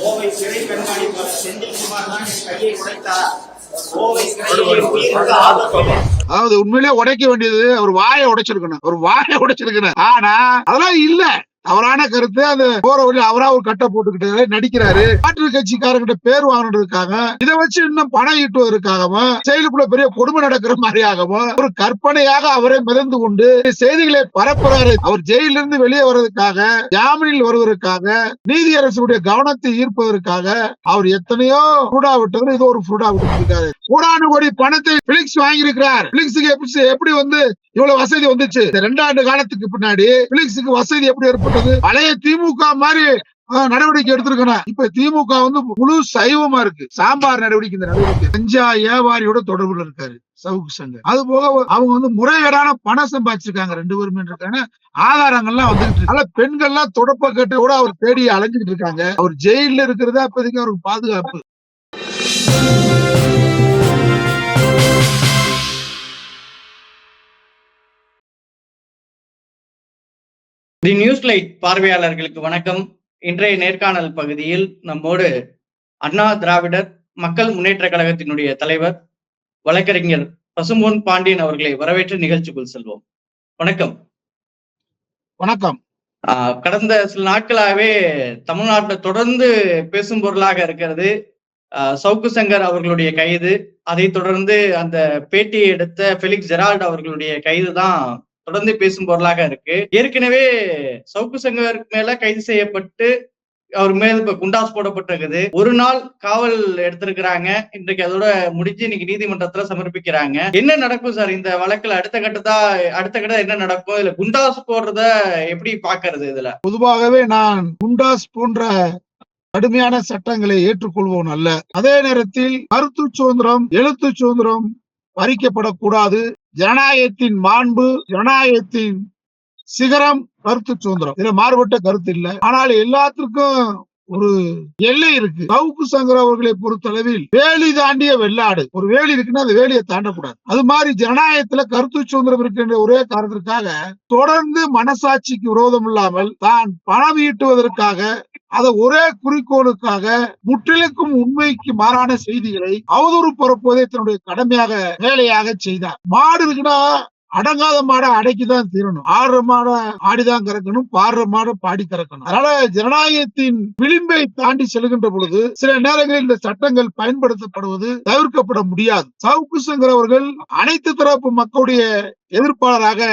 கோவை சிறை கண்காணிப்பாளர் செந்தில்குமார் தான் என் கையை உடைத்தார் கோவை சிறையில் என் உயிருக்கு ஆபத்து. அதாவது உண்மையிலேயே உடைக்க வேண்டியது அவர் வாயை உடைச்சிருக்கணும். ஒரு வாயை உடைச்சிருக்கணும். ஆனா அதெல்லாம் இல்ல. தவறான கருத்து அந்த போற வழி அவரா ஒரு கட்டை போட்டுக்கிட்டு நடிக்கிறாரு. மாற்று கட்சிக்காரங்கிட்ட பேர் வாங்கினதுக்காக இதை வச்சு இன்னும் பணம் ஈட்டுவதற்காகவும் செயலுக்குள்ள பெரிய கொடுமை நடக்கிற மாதிரியாகவும் ஒரு கற்பனையாக அவரை மிதந்து கொண்டு செய்திகளை பரப்புறாரு. அவர் ஜெயிலிருந்து வெளியே வர்றதுக்காக ஜாமீனில் வருவதற்காக நீதியரசுடைய கவனத்தை ஈர்ப்பதற்காக அவர் எத்தனையோ ஃப்ரூடா விட்டது இது ஒரு ஃப்ரூடா விட்டுருக்காரு. கோடானு கோடி பணத்தை பிலிக்ஸ் வாங்கியிருக்கிறார். பிலிக்ஸுக்கு எப்படி எப்படி வந்து இவ்வளவு வசதி வந்துச்சு? ரெண்டாண்டு காலத்துக்கு பின்னாடி பிலிக்ஸுக்கு வசதி எப்படி ஏற்பட்டது பழைய திமுக மாதிரி நடவடிக்கை எடுத்திருக்கணும் இப்ப திமுக வந்து முழு சைவமா இருக்கு. சாம்பார் நடவடிக்கை இந்த நடவடிக்கை. கஞ்சா வியாபாரியோட தொடர்புல இருக்காரு சவுக்கு சங்கர். அது போக அவங்க வந்து முறைகேடான பணம் சம்பாதிச்சிருக்காங்க ரெண்டு பேருமே இருக்காங்க. ஆதாரங்கள்லாம் வந்துட்டு இருக்கு. அதனால பெண்கள்லாம் தொடப்ப கட்டு கூட அவர் தேடி அலைஞ்சிட்டு இருக்காங்க. அவர் ஜெயில இருக்கிறதா இப்போதைக்கு அவருக்கு பாதுகாப்பு. தி நியூஸ் லைட் பார்வையாளர்களுக்கு வணக்கம். இன்றைய நேர்காணல் பகுதியில் நம்மோடு அண்ணா திராவிடர் மக்கள் முன்னேற்ற கழகத்தினுடைய தலைவர் வழக்கறிஞர் பசும்பொன் பாண்டியன் அவர்களை வரவேற்று நிகழ்ச்சிக்குள் செல்வோம். வணக்கம். வணக்கம். ஆஹ் கடந்த சில நாட்களாகவே தமிழ்நாட்டுல தொடர்ந்து பேசும் பொருளாக இருக்கிறது. சவுக்கு சங்கர் அவர்களுடைய கைது அதை தொடர்ந்து அந்த பேட்டியை எடுத்த ஃபெலிக்ஸ் ஜெரால்ட் அவர்களுடைய கைது தான் தொடர்ந்து பேசும் பொருளாக இருக்கு. ஏற்கனவே சவுக்கு சங்கர் மேல கைது செய்யப்பட்டு அவர் மேல் இப்ப குண்டாஸ் போடப்பட்டிருக்குது. ஒரு நாள் காவல் எடுத்திருக்கிறாங்க. இன்றைக்கு அதோட முடிஞ்சு இன்னைக்கு நீதிமன்றத்துல சமர்ப்பிக்கிறாங்க. என்ன நடக்கும் சார்? இந்த வழக்குல அடுத்த கட்டத்தா அடுத்த கட்ட என்ன நடக்கும்? இதுல குண்டாஸ் போடுறத எப்படி பாக்குறது இதுல? பொதுவாகவே நான் குண்டாஸ் போன்ற கடுமையான சட்டங்களை ஏற்றுக்கொள்வோம் அல்ல. அதே நேரத்தில் கருத்து சுதந்திரம் எழுத்து சுதந்திரம் பறிக்கப்படக்கூடாது. ஜனநாயகத்தின் மாண்பு ஜனநாயகத்தின் சிகரம் கருத்து சுதந்திரம். இதுல மாறுபட்ட கருத்து இல்லை. ஆனால் எல்லாத்திற்கும் ஒரு எல்லை இருக்கு. சவுக்கு சங்கர் அவர்களை பொறுத்தளவில் வேலி தாண்டிய வெள்ளாடு. ஒரு வேலி இருக்குன்னா அந்த வேலியை தாண்டக்கூடாது. அது மாதிரி ஜனநாயகத்துல கருத்து சுதந்திரம் இருக்கின்ற ஒரே காரணத்திற்காக தொடர்ந்து மனசாட்சிக்கு விரோதம் இல்லாமல் தான் பணம் ஈட்டுவதற்காக அதை ஒரே குறிக்கோளுக்காக முற்றிலுக்கும் உண்மைக்கு மாறான செய்திகளை அவதூறு பரப்புவதை தன்னுடைய கடமையாக வேலையாக செய்தார். மாடு இருக்குன்னா அடங்காத மாடை அடக்கிதான் தீரணும். ஆடுற மாடை ஆடிதான் கறக்கணும் பாடுற மாடை பாடி கறக்கணும். அதனால ஜனநாயகத்தின் விளிம்பை தாண்டி செல்கின்ற பொழுது சில நேரங்களில் இந்த சட்டங்கள் பயன்படுத்தப்படுவது தவிர்க்கப்பட முடியாது. சவுக்கு சங்கர் அவர்கள் அனைத்து தரப்பு மக்களுடைய எதிர்ப்பாளராக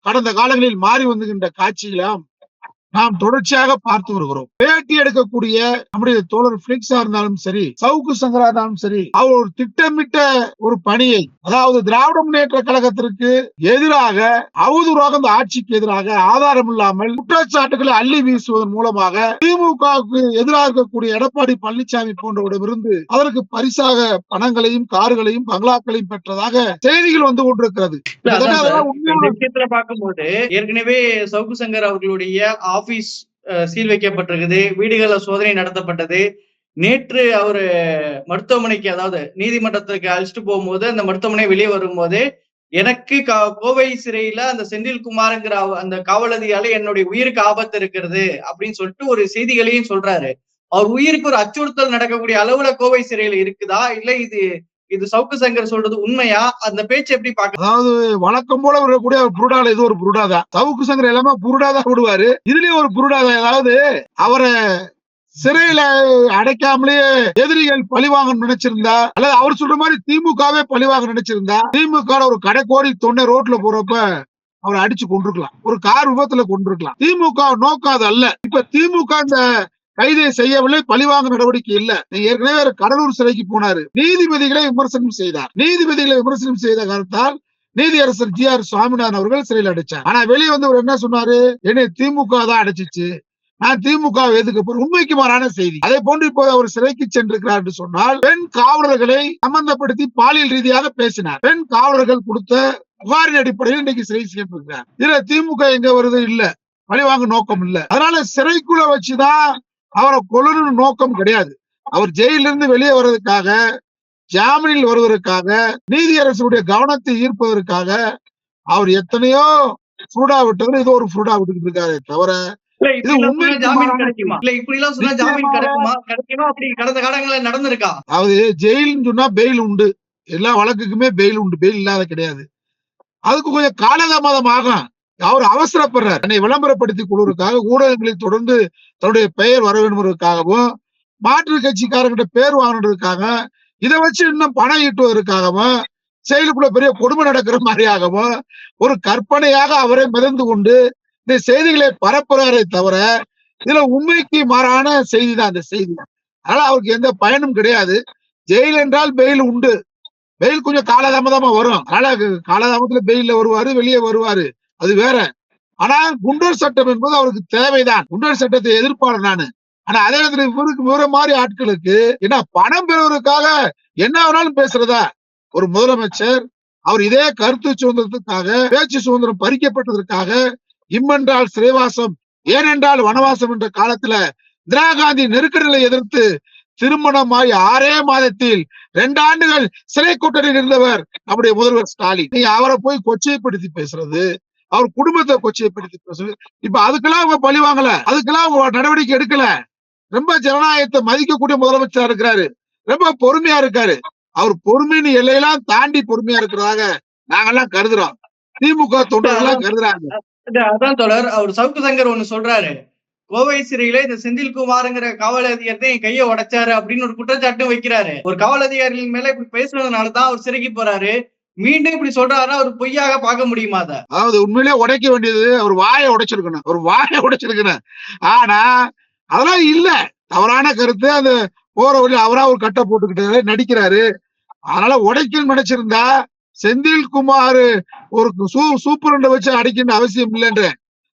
கடந்த காலங்களில் மாறி வந்துகின்ற காட்சிகளாம் நாம் தொடர்ச்சியாக பார்த்து வருகிறோம். பேட்டி எடுக்கக்கூடிய நம்முடைய தோழர் பிளிக்ஸா இருந்தாலும் சரி சவுக்கு சங்கரா இருந்தாலும் சரி அவர் ஒரு திட்டமிட்ட ஒரு பணியை அதாவது திராவிட முன்னேற்ற கழகத்திற்கு எதிராக அவதூறாக இந்த ஆட்சிக்கு எதிராக ஆதாரம் இல்லாமல் குற்றச்சாட்டுகளை அள்ளி வீசுவதன் மூலமாக திமுகவுக்கு எதிராக இருக்கக்கூடிய எடப்பாடி பழனிசாமி போன்றவரிடமிருந்து அதற்கு பரிசாக பணங்களையும் கார்களையும் பங்களாக்களையும் பெற்றதாக செய்திகள் வந்து கொண்டிருக்கிறது. பார்க்கும்போது ஏற்கனவே சவுக்கு சங்கர் அவர்களுடைய ஆபீஸ் சீல் வைக்கப்பட்டிருக்குது வீடுகள்ல சோதனை நடத்தப்பட்டது. நேற்று அவரு மருத்துவமனைக்கு அதாவது நீதிமன்றத்துக்கு அழைச்சிட்டு போகும்போது அந்த மருத்துவமனை வெளியே வரும்போது எனக்கு கா- கோவை சிறையில அந்த செந்தில்குமார்ங்கிற அந்த காவல் அதிகாரி என்னுடைய உயிருக்கு ஆபத்து இருக்கிறது அப்படின்னு சொல்லிட்டு ஒரு செய்திகளையும் சொல்றாரு. அவர் உயிருக்கு ஒரு அச்சுறுத்தல் நடக்கக்கூடிய அளவுல கோவை சிறையில இருக்குதா? இல்ல இது இது சவுக்கு சங்கர் சொல்றது உண்மையா? அந்த பேச்சு எப்படி பாக்க அதாவது வழக்கம் போல இருக்கக்கூடிய புருடால இது ஒரு புருடாதான் சவுக்கு சங்கர் எல்லாமே புருடாதான் விடுவாரு இதுலயும் ஒரு புருடாதான் ஏதாவது அதாவது அவரை சிறையில அடைக்காமலேயே எதிரிகள் பழிவாங்க நினைச்சிருந்தா அல்லது அவர் சொல்ற மாதிரி திமுகவே பழிவாங்க நினைச்சிருந்தா திமுக ஒரு கடைக்கோடி தொண்டை ரோட்ல போறப்ப அவரை அடிச்சு கொண்டிருக்கலாம் ஒரு கார் விபத்துல கொண்டிருக்கலாம் திமுக நோக்காது அல்ல. இப்ப திமுக இந்த கைது செய்யவில்லை பழிவாங்க நடவடிக்கை இல்ல. ஏற்கனவே கடலூர் சிறைக்கு போனாரு. நீதிபதிகளை விமர்சனம் செய்தார். நீதிபதிகளை விமர்சனம் செய்த காரணத்தால் நீதியரசர் ஜி ஆர் சுவாமிநாதன் அவர்கள் சிறையில் அடைச்சார். ஆனா வெளியே வந்து அவர் என்ன சொன்னாரு? என்னை திமுக தான் அடைச்சிச்சு. நான் திமுக எதுக்கு போறேன் உண்மைக்கு மாறான செய்தி. அதே போன்று இப்போது அவர் சிறைக்கு சென்றிருக்கிறார் என்று சொன்னால் பெண் காவலர்களை சம்பந்தப்படுத்தி பாலியல் ரீதியாக பேசினார். பெண் காவலர்கள் கொடுத்த புகாரின் அடிப்படையில் இன்னைக்கு சிறை செய்யப்பட்டிருக்கிறார் இதுல திமுக எங்க வருது? இல்ல. பழிவாங்க நோக்கம் இல்ல. அதனால சிறைக்குள்ள வச்சுதான் அவரை கொல்லணும்னு நோக்கம் கிடையாது. அவர் ஜெயிலிருந்து வெளியே வர்றதுக்காக ஜாமீனில் வருவதற்காக நீதியரசுடைய கவனத்தை ஈர்ப்பதற்காக அவர் எத்தனையோ ஃப்ரூடா விட்டது இது ஒரு ஃப்ரூடா விட்டுக்கிட்டு இருக்காரு தவிர அதாவது ஜெயில்னு சொன்னா பெயில் உண்டு. எல்லா வழக்குக்குமே பெயில் உண்டு. பெயில் இல்லாத கிடையாது. அதுக்கு கொஞ்சம் காலதாமதம் ஆகும் அவர் அவசரப்படுறார். தன்னை விளம்பரப்படுத்திக் கொள்வதற்காக ஊடகங்களில் தொடர்ந்து தன்னுடைய பெயர் வர வேண்டுவதற்காகவும் மாற்று கட்சிக்காரங்கிட்ட பேர் வாங்கினதுக்காக இதை வச்சு இன்னும் பணம் ஈட்டுவதற்காகவும் செயலுக்குள்ள பெரிய கொடுமை நடக்கிற மாதிரியாகவும் ஒரு கற்பனையாக அவரை மிதந்து கொண்டு இந்த செய்திகளை பரப்புறாரே தவிர இதுல உண்மைக்கு மாறான செய்தி தான் அந்த செய்தி. அதனால அவருக்கு எந்த பயனும் கிடையாது. ஜெயில் என்றால் பெயில் உண்டு. பெயில் கொஞ்சம் காலதாமதமா வரும். அதனால காலதாமத்துல காலதாமதத்துல வருவாரு வெளியே வருவாரு. அது வேற. ஆனா குண்டர் சட்டம் என்பது அவருக்கு தேவைதான். குண்டர் சட்டத்தை எதிர்ப்பாளர் நானு. ஆனா அதே நேரத்துல இவருக்கு இவர மாதிரி ஆட்களுக்கு என்ன பணம் பெறுவதற்காக என்ன வேணாலும் பேசுறதா? ஒரு முதலமைச்சர் அவர் இதே கருத்து சுதந்திரத்துக்காக பேச்சு சுதந்திரம் பறிக்கப்பட்டதற்காக இம்மென்றால் சிறைவாசம் ஏனென்றால் வனவாசம் என்ற காலத்துல இந்திரா காந்தி நெருக்கடிகளை எதிர்த்து திருமணமாய் ஆறே மாதத்தில் ரெண்டு ஆண்டுகள் சிறை கூட்டணியில் இருந்தவர் நம்முடைய முதல்வர் ஸ்டாலின். நீ அவரை போய் கொச்சைப்படுத்தி பேசுறது அவர் குடும்பத்தை கொச்சைப்படுத்தி பேசுறது இப்ப அதுக்கெல்லாம் அவங்க பழி வாங்கல. அதுக்கெல்லாம் அவங்க நடவடிக்கை எடுக்கல. ரொம்ப ஜனநாயகத்தை மதிக்கக்கூடிய முதலமைச்சரா இருக்கிறாரு. ரொம்ப பொறுமையா இருக்காரு. அவர் பொறுமைன்னு எல்லையெல்லாம் தாண்டி பொறுமையா இருக்கிறதாக நாங்கெல்லாம் கருதுறோம். திமுக தொண்டர்கள்லாம் கருதுறாங்க. அதான் தொடர் அவர் சவுக்கு சங்கர் ஒண்ணு சொல்றாரு. கோவை சிறையில இந்த செந்தில்குமாருங்கிற காவல் அதிகாரி தான் என் கையை உடைச்சாரு அப்படின்னு ஒரு குற்றச்சாட்டும் வைக்கிறாரு. ஒரு காவல் அதிகாரிகள் மேல இப்படி பேசுனதுனால தான் அவர் சிறைக்கு போறாரு. மீண்டும் இப்படி சொல்றாருன்னா அவர் பொய்யாக பார்க்க முடியுமா அதை? அதாவது உண்மையிலே உடைக்க வேண்டியது அவர் வாயை உடைச்சிருக்கணும். ஒரு வாயை உடைச்சிருக்கணும். ஆனா அதெல்லாம் இல்ல. தவறான கருத்து. அந்த போற வழி அவரா ஒரு கட்டை போட்டுக்கிட்டாரு நடிக்கிறாரு. அதனால உடைக்கணும்னு நினைச்சிருந்தா செந்தில் குமார் ஒரு சூ சூப்பரண்டை வச்சு அடிக்கணும் அவசியம் இல்லைன்ற.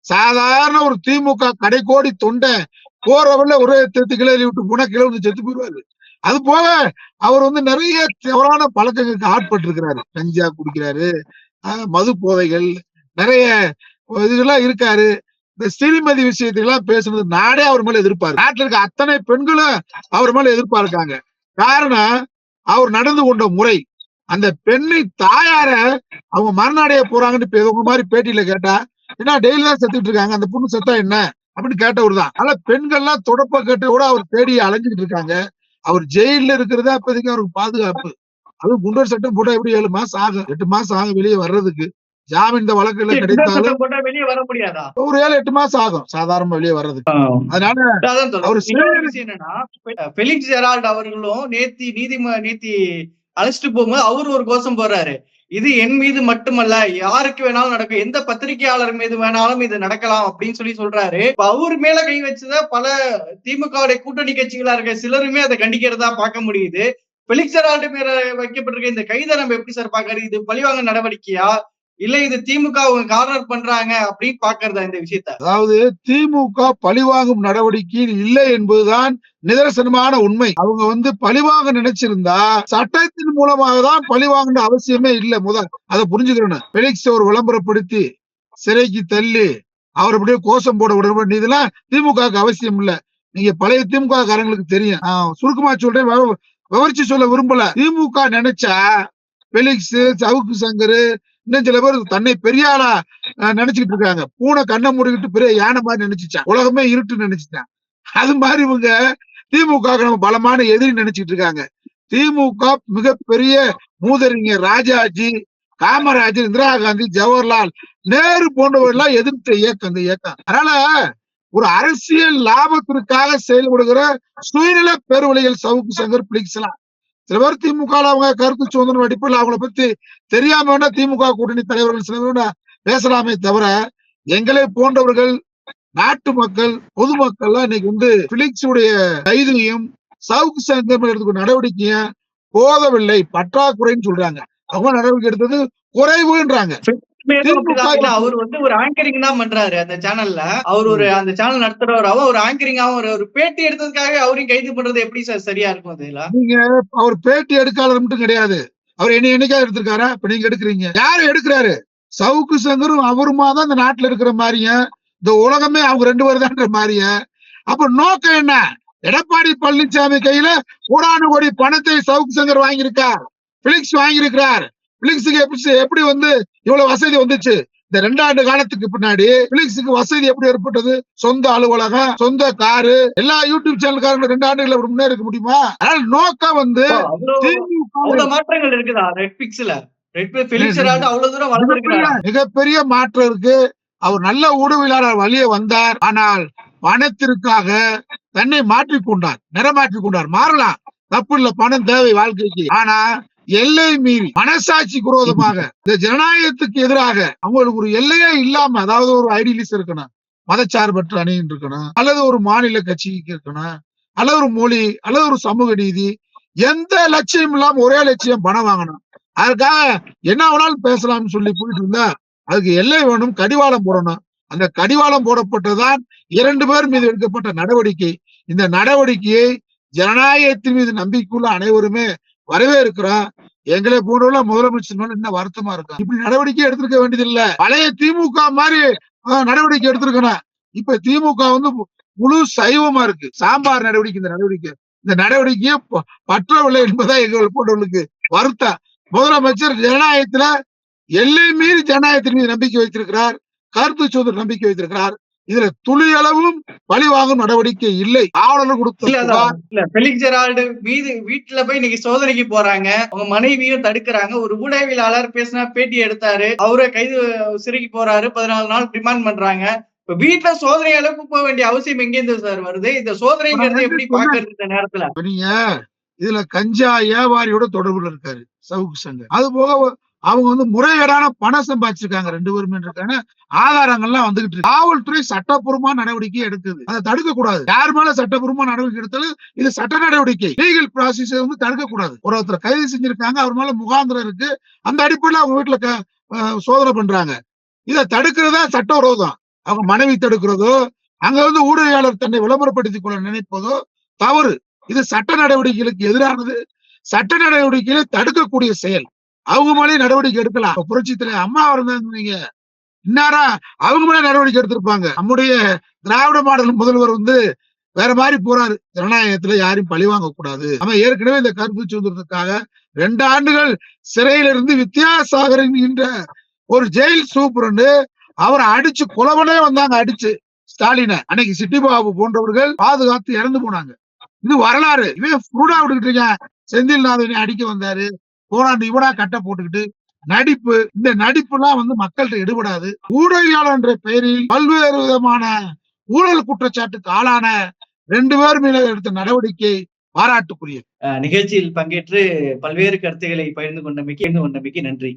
சாதாரண ஒரு திமுக கடைக்கோடி தொண்டை போற வழியில ஒரே திருத்து கிளறி விட்டு போனா கிளை செத்து போயிடுவாரு. அது போக அவர் வந்து நிறைய தவறான பழக்கங்களுக்கு ஆட்பட்டு இருக்கிறாரு கஞ்சா குடிக்கிறாரு மது போதைகள் நிறைய இதுகள்லாம் இருக்காரு. இந்த ஸ்ரீமதி விஷயத்துக்கெல்லாம் பேசுனது நாடே அவர் மேல எதிர்ப்பாரு. நாட்டில் இருக்க அத்தனை பெண்களும் அவர் மேல எதிர்பார்க்காங்க காரணம் அவர் நடந்து கொண்ட முறை அந்த பெண்ணை தாயார அவங்க மரணடைய போறாங்கன்னு இப்ப உங்க மாதிரி பேட்டியில கேட்டா என்ன டெய்லி தான் செத்துட்டு இருக்காங்க? அந்த பொண்ணு செத்தா என்ன? அப்படின்னு கேட்டவர் தான் ஆனா பெண்கள்லாம் தொடப்ப கேட்டு கூட அவர் தேடி அலைஞ்சுக்கிட்டு இருக்காங்க. அவர் ஜெயில்ல இருக்கிறதா இப்போதைக்கு அவருக்கு பாதுகாப்பு. அதுவும் குண்டர் சட்டம் போட்டா எப்படி ஏழு மாசம் ஆகும்? எட்டு மாசம் ஆகும் வெளியே வர்றதுக்கு. ஜாமீன் இந்த வழக்குல கிடைத்தாலும் சட்டம் போட்டா வெளியே வர முடியாதா? ஒரு ஏழு எட்டு மாசம் ஆகும். சாதாரண வெளியே வர்றதுக்கு. அதனால. அவர் என்னன்னா பெலிக்ஸ் ஜெரால்ட் அவர்களும் நேத்தி நீதிம நேத்தி அழைச்சிட்டு போகும்போது அவரு ஒரு கோஷம் போடுறாரு. இது என் மீது மட்டுமல்ல யாருக்கு வேணாலும் நடக்கும் எந்த பத்திரிகையாளர் மீது வேணாலும் இது நடக்கலாம் அப்படின்னு சொல்லி சொல்றாரு. அவர் மேல கை வச்சத பல திமுகவுடைய கூட்டணி கட்சிகளா இருக்க சிலருமே அதை கண்டிக்கிறதா பார்க்க முடியுது. பெலிக்சர் ஆண்டு மேல வைக்கப்பட்டிருக்க இந்த கைதை நம்ம எப்படி சார் பாக்குறது இது பழிவாங்க நடவடிக்கையா? இல்ல இது திமுக அவங்க கார்னர் பண்றாங்க அப்படின்னு பாக்குறதா இந்த விஷயத்த? அதாவது திமுக பழிவாங்கும் நடவடிக்கையில் இல்லை என்பதுதான் நிதர்சனமான உண்மை. அவங்க வந்து பழிவாங்க நினைச்சிருந்தா சட்டத்தின் மூலமாக தான் பழிவாங்கின அவசியமே இல்லை முதல். அதை புரிஞ்சுக்கிறேன் பெலிக்ஸ் ஒரு விளம்பரப்படுத்தி சிறைக்கு தள்ளி அவர் அப்படியே கோஷம் போட விட வேண்டியதெல்லாம் திமுகவுக்கு அவசியம் இல்ல. நீங்க பழைய திமுக காரங்களுக்கு தெரியும் சுருக்கமா சொல்றேன் விவரிச்சு சொல்ல விரும்பல. திமுக நினைச்சா பெலிக்ஸ் சவுக்கு சங்கர் இன்னும் சில பேர் தன்னை பெரிய ஆளா இருக்காங்க. பூனை கண்ணை மூடிக்கிட்டு பெரிய யானை மாதிரி நினைச்சிச்சான். உலகமே இருட்டு நினைச்சிட்டான். அது மாதிரி இவங்க திமுக நம்ம பலமான எதிரி நினைச்சிட்டு இருக்காங்க. திமுக மிகப்பெரிய மூதறிஞர் ராஜாஜி காமராஜர் இந்திரா காந்தி ஜவஹர்லால் நேரு போன்றவர்கள்லாம் எதிர்த்த இயக்கம் இந்த இயக்கம். அதனால ஒரு அரசியல் லாபத்திற்காக செயல்படுகிற சுயநில பெருவழிகள் சவுக்கு சங்கர் பிளிக்ஸ்லாம் சில பேர் திமுக அவங்க கருத்து சுதந்திரம் அடிப்படையில் அவங்கள பத்தி தெரியாம வேணா திமுக கூட்டணி தலைவர்கள் சில பேர் பேசலாமே தவிர எங்களை போன்றவர்கள் நாட்டு மக்கள் பொதுமக்கள்லாம் இன்னைக்கு வந்து பிலிக்ஸ் உடைய கைதிலையும் சவுக்கு சங்கம் எடுத்துக்க நடவடிக்கையும் போதவில்லை பற்றாக்குறைன்னு சொல்றாங்க. அவங்க நடவடிக்கை எடுத்தது குறைவுன்றாங்க. அவர் வந்து ஒரு ஆங்கரிங் தான் பண்றாரு அந்த சேனல்ல அவர் ஒரு அந்த சேனல் நடத்துறவராவும் ஒரு ஆங்கரிங்காவும் ஒரு ஒரு பேட்டி எடுத்ததுக்காக அவரையும் கைது பண்றது எப்படி சார்? சரியா இருக்கும் அதுல? நீங்க அவர் பேட்டி எடுக்காளர் மட்டும் கிடையாது. அவர் என்ன என்னைக்காவது எடுத்திருக்காரா? இப்ப நீங்க எடுக்கிறீங்க. யாரு எடுக்கிறாரு? சவுக்கு சங்கரும் அவருமா தான் இந்த நாட்டுல இருக்கிற மாதிரியும் இந்த உலகமே அவங்க ரெண்டு பேரும் தான்ற மாதிரியும் அப்ப நோக்கம் என்ன? எடப்பாடி பழனிசாமி கையில கோடானு கோடி பணத்தை சவுக்கு சங்கர் வாங்கியிருக்கார். பிலிக்ஸ் வாங்கியிருக்கிறார். பிலிக்ஸுக்கு எப்படி எப்படி வந்து இவ்வளவு வசதி வந்துச்சு. இந்த ரெண்டாண்டு காலத்துக்கு பின்னாடி பிலிக்ஸுக்கு வசதி எப்படி ஏற்பட்டது? சொந்த அலுவலகம் சொந்த காரு எல்லா யூடியூப் சேனல்காரங்க ரெண்டு ஆண்டுகள் அப்படி முன்னேற முடியுமா? அதனால நோக்கம் வந்து மாற்றங்கள் இருக்குதா வளர்ந்துருக்கிறாரா மிகப்பெரிய மாற்றம் இருக்கு. அவர் நல்ல ஊடகவியலாளர் வழியே வந்தார். ஆனால் பணத்திற்காக தன்னை மாற்றிக் கொண்டார் நிறமாற்றிக் கொண்டார் மாறலாம். தப்பு இல்ல பணம் தேவை வாழ்க்கைக்கு. ஆனா எல்லை மீறி மனசாட்சி குரோதமாக இந்த ஜனநாயகத்துக்கு எதிராக அவங்களுக்கு ஒரு எல்லையே இல்லாம அதாவது ஒரு ஐடியலிஸ்ட் இருக்கணும் மதச்சார்பற்ற அணியின் இருக்கணும் அல்லது ஒரு மாநில கட்சிக்கு இருக்கணும் அல்லது ஒரு மொழி அல்லது ஒரு சமூக நீதி எந்த லட்சியம் இல்லாம ஒரே லட்சியம் பணம் வாங்கணும். அதுக்காக என்ன வேணாலும் பேசலாம்னு சொல்லி போயிட்டு இருந்தா அதுக்கு எல்லை வேணும் கடிவாளம் போடணும். அந்த கடிவாளம் போடப்பட்டதான் இரண்டு பேர் மீது எடுக்கப்பட்ட நடவடிக்கை. இந்த நடவடிக்கையை ஜனநாயகத்தின் மீது நம்பிக்கையுள்ள அனைவருமே வரவேற்கிறோம். எங்களை போன்றவங்கள முதலமைச்சர் மேல இன்னும் வருத்தமா இருக்கும். இப்படி நடவடிக்கை எடுத்திருக்க வேண்டியது இல்ல பழைய திமுக மாதிரி நடவடிக்கை எடுத்திருக்கணும். இப்ப திமுக வந்து முழு சைவமா இருக்கு. சாம்பார் நடவடிக்கை இந்த நடவடிக்கை. இந்த நடவடிக்கையை பற்றவில்லை என்பதா எங்களை போன்றவர்களுக்கு வருத்தம். முதலமைச்சர் ஜனநாயகத்துல எல்லை மீறி ஜனநாயகத்தின் மீது நம்பிக்கை வைத்திருக்கிறார். கருத்து சுதந்திர நம்பிக்கை வைத்திருக்கிறார். இதுல துளி அளவும் பழிவாங்கும் நடவடிக்கை இல்லை. ஆவலர் கொடுத்த பெலிக் ஜெரால்டு வீடு வீட்டுல போய் இன்னைக்கு சோதனைக்கு போறாங்க. அவங்க மனைவியும் தடுக்கிறாங்க. ஒரு ஊடகவியலாளர் பேசினா பேட்டி எடுத்தாரு. அவரே கைது சிறைக்கு போறாரு. பதினாலு நாள் ரிமாண்ட் பண்றாங்க. இப்ப வீட்டுல சோதனை அளவுக்கு போக வேண்டிய அவசியம் எங்கேருந்து சார் வருது? இந்த சோதனைங்கிறது எப்படி பாக்குறது இந்த நேரத்துல? நீங்க இதுல கஞ்சா வியாபாரியோட தொடர்புல இருக்காரு. சவுக்கு சங்கர். அது போக அவங்க வந்து முறைகேடான பணம் சம்பாதிச்சிருக்காங்க. ரெண்டு பேருமே ஆதாரங்கள்லாம் வந்துகிட்டு இருக்கு. காவல்துறை சட்டப்பூர்வமா நடவடிக்கை எடுக்குது. அதை தடுக்க கூடாது யார் மேல சட்டப்பூர்வமா நடவடிக்கை எடுத்தாலும் இது சட்ட நடவடிக்கை. லீகல் ப்ராசஸ் வந்து தடுக்க கூடாது ஒரு ஒருத்தர் கைது செஞ்சிருக்காங்க. அவர் மேல முகாந்திரம் இருக்கு. அந்த அடிப்படையில அவங்க வீட்டுல சோதனை பண்றாங்க. இதை தடுக்கிறதா சட்டவிரோதம். அவங்க மனைவி தடுக்கிறதோ அங்க வந்து ஊடகவியலாளர் தன்னை விளம்பரப்படுத்திக் கொள்ள நினைப்பதோ தவறு. இது சட்ட நடவடிக்கைகளுக்கு எதிரானது. சட்ட நடவடிக்கைகளை தடுக்கக்கூடிய செயல். அவங்க மேலேயும் நடவடிக்கை எடுக்கலாம். இப்ப புரட்சி தலைவர் அம்மா இருந்தாங்க இன்னாரா? அவங்க மேலே நடவடிக்கை எடுத்திருப்பாங்க. நம்முடைய திராவிட மாடல் முதல்வர் வந்து வேற மாதிரி போறாரு. ஜனநாயகத்துல யாரையும் பழி வாங்க கூடாது. நம்ம ஏற்கனவே இந்த கருப்பு சுதந்திரத்துக்காக ரெண்டு ஆண்டுகள் சிறையில இருந்து வித்யாசாகர் என்கின்ற ஒரு ஜெயில் சூப்பரண்டு அவரை அடிச்சு குலவனே வந்தாங்க அடிச்சு. ஸ்டாலினை. அன்னைக்கு சிட்டி பாபு போன்றவர்கள் பாதுகாத்து இறந்து போனாங்க. இது வரலாறு. இவன் ஃப்ரூடா விட்டுக்கிட்டு இருக்கேன். செந்தில்நாதனை அடிக்க வந்தாரு. போராண்டு இவனா கட்ட போட்டுக்கிட்டு நடிப்பு இந்த நடிப்புலாம் வந்து மக்கள்கிட்ட எடுபடாது. ஊடகவியாளர் என்ற பெயரில் பல்வேறு விதமான ஊழல் குற்றச்சாட்டுக்கு ஆளான ரெண்டு பேர் மேல எடுத்த நடவடிக்கை பாராட்டுக்குரியது. அஹ், நிகழ்ச்சியில் பங்கேற்று பல்வேறு கருத்துக்களை பகிர்ந்து கொண்டமைக்கு கொண்டமைக்கு நன்றி.